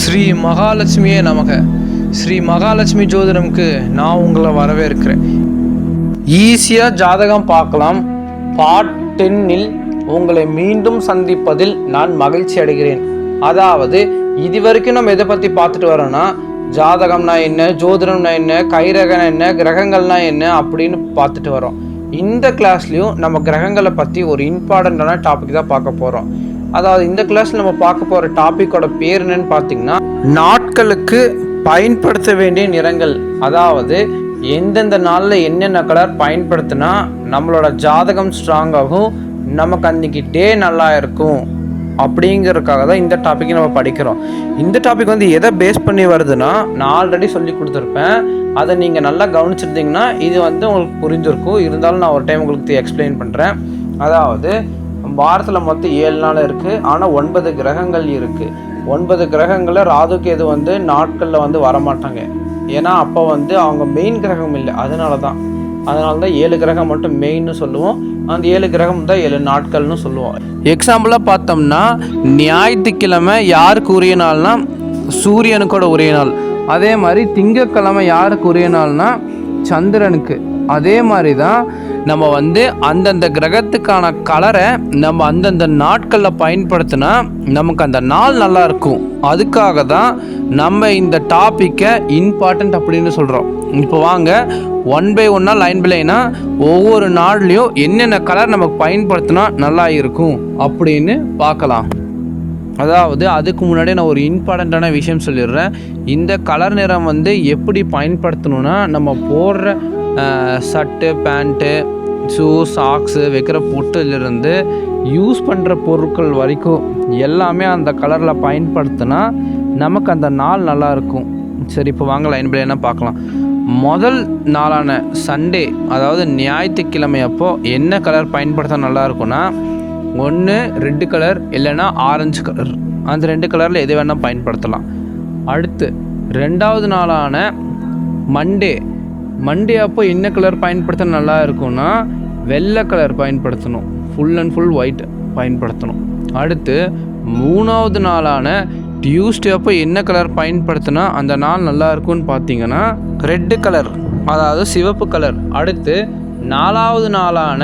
ஸ்ரீ மகாலட்சுமியே நமக. ஸ்ரீ மகாலட்சுமி ஜோதிடம்க்கு நான் உங்களை வரவேற்கிறேன். ஈஸியாக ஜாதகம் பார்க்கலாம். பார்ட் டென்னில் உங்களை மீண்டும் சந்திப்பதில் நான் மகிழ்ச்சி அடைகிறேன். அதாவது இது வரைக்கும் நம்ம எதை பற்றி பார்த்துட்டு வரோம்னா ஜாதகம்னா என்ன ஜோதிடம்னா என்ன கைரகம்னா என்ன கிரகங்கள்னா என்ன அப்படின்னு பார்த்துட்டு வரோம். இந்த கிளாஸ்லேயும் நம்ம கிரகங்களை பற்றி ஒரு இம்பார்ட்டண்ட்டான டாபிக் தான் பார்க்க போகிறோம் அதாவது இந்த கிளாஸில் நம்ம பார்க்க போகிற டாப்பிக்கோட பேர் என்னன்னு பார்த்தீங்கன்னா நாட்களுக்கு பயன்படுத்த வேண்டிய நிறங்கள். அதாவது எந்தெந்த நாளில் என்னென்ன கலர் பயன்படுத்தினா நம்மளோட ஜாதகம் ஸ்ட்ராங் ஆகும் நமக்கு அன்னைக்கு டே நல்லா இருக்கும் அப்படிங்கிறதுக்காக தான் இந்த டாப்பிக்கை நம்ம படிக்கிறோம். இந்த டாபிக் வந்து எதை பேஸ் பண்ணி வருதுன்னா நான் ஆல்ரெடி சொல்லி கொடுத்துருப்பேன். அதை நீங்கள் நல்லா கவனிச்சிருந்தீங்கன்னா இது வந்து உங்களுக்கு புரிஞ்சிருக்கும். இருந்தாலும் நான் ஒரு டைம் உங்களுக்கு எக்ஸ்பிளைன் பண்ணுறேன் அதாவது வாரத்தில் மொத்தம் ஏழு நாள் இருக்குது ஆனால் ஒன்பது கிரகங்கள் இருக்குது ஒன்பது கிரகங்களில் ராதுகேது வந்து நாட்களில் வந்து வரமாட்டாங்க. ஏன்னா அப்போ வந்து அவங்க மெயின் கிரகம் இல்லை. அதனால தான் அதனால தான் ஏழு கிரகம் மட்டும் மெயின்னு சொல்லுவோம். அந்த ஏழு கிரகம் தான் ஏழு நாட்கள்னு சொல்லுவோம். எக்ஸாம்பிளாக பார்த்தோம்னா ஞாயிற்றுக்கிழமை யாருக்கு உரிய நாள்னா சூரியனுக்கோட உரிய நாள். அதே மாதிரி திங்கக்கிழமை யாருக்கு உரிய நாள்னா சந்திரனுக்கு. அதே மாதிரி தான் நம்ம வந்து அந்தந்த கிரகத்துக்கான கலரை நம்ம அந்தந்த நாட்களில் பயன்படுத்தினா நமக்கு அந்த நாள் நல்லா இருக்கும். அதுக்காக தான் நம்ம இந்த டாப்பிக்கை இம்பார்ட்டண்ட் அப்படின்னு சொல்கிறோம் இப்போ வாங்க ஒன் பை ஒன்னாக லைன் பை லைனாக ஒவ்வொரு நாள்லேயும் என்னென்ன கலர் நமக்கு பயன்படுத்தினா நல்லா இருக்கும் அப்படின்னு பார்க்கலாம். அதாவது அதுக்கு முன்னாடி நான் ஒரு இம்பார்ட்டண்ட்டான விஷயம் சொல்லிடுறேன். இந்த கலர் நிறம் வந்து எப்படி பயன்படுத்தணும்னா நம்ம போடுற சட்டு பேண்ட்டு ஷூ சாக்ஸு வைக்கிற பொட்டிலிருந்து யூஸ் பண்ணுற பொருட்கள் வரைக்கும் எல்லாமே அந்த கலரில் பயன்படுத்தினா நமக்கு அந்த நாள் நல்லா இருக்கும். சரி இப்போ வாங்க லைன் பை என்ன பார்க்கலாம். முதல் நாளான சண்டே அதாவது ஞாயிற்றுக்கிழமை அப்போ என்ன கலர் பயன்படுத்த நல்லா இருக்கும்னா ஒன்று ரெட்டு கலர் இல்லைன்னா ஆரஞ்சு கலர் அந்த ரெண்டு கலரில் எது வேணால் பயன்படுத்தலாம். அடுத்து ரெண்டாவது நாளான மண்டே மண்டே அப்போ என்ன கலர் பயன்படுத்த நல்லா இருக்கும்னா வெள்ளை கலர் பயன்படுத்தணும். ஃபுல் அண்ட் ஃபுல் ஒயிட் பயன்படுத்தணும். அடுத்து மூணாவது நாளான டியூஸ்டே அப்போ என்ன கலர் பயன்படுத்தினா அந்த நாள் நல்லா இருக்கும்னு பார்த்தீங்கன்னா ரெட்டு கலர் அதாவது சிவப்பு கலர் அடுத்து நாலாவது நாளான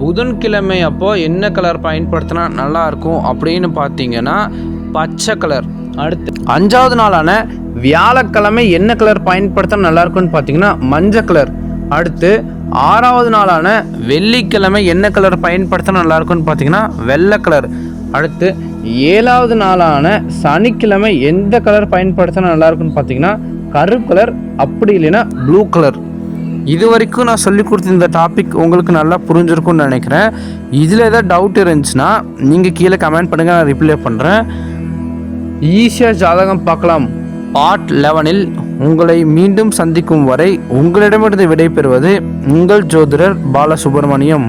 புதன்கிழமை அப்போ என்ன கலர் பயன்படுத்தினா நல்லா இருக்கும் அப்படின்னு பார்த்தீங்கன்னா பச்சை கலர் அடுத்து அஞ்சாவது நாளான வியாழக்கிழமை என்ன கலர் பயன்படுத்த நல்லாயிருக்குன்னு பார்த்தீங்கன்னா மஞ்சள் கலர் அடுத்து ஆறாவது நாளான வெள்ளிக்கிழமை என்ன கலர் பயன்படுத்தினா நல்லாயிருக்குன்னு பார்த்தீங்கன்னா வெள்ளை கலர் அடுத்து ஏழாவது நாளான சனிக்கிழமை எந்த கலர் பயன்படுத்தினா நல்லாயிருக்குன்னு பார்த்தீங்கன்னா கருப்பு கலர் அப்படி இல்லைன்னா ப்ளூ கலர் இது வரைக்கும் நான் சொல்லி கொடுத்த இந்த டாபிக் உங்களுக்கு நல்லா புரிஞ்சிருக்கும்னு நினைக்கிறேன். இதில் ஏதாவது டவுட் இருந்துச்சுன்னா நீங்கள் கீழே கமெண்ட் பண்ணுங்கள் நான் ரிப்ளை பண்ணுறேன் ஈஸியாக ஜாதகம் பார்க்கலாம். பார்ட் லெவனில் உங்களை மீண்டும் சந்திக்கும் வரை உங்களிடமிருந்து விடைபெறுவது உங்கள் ஜோதிடர் பாலசுப்ரமணியம்.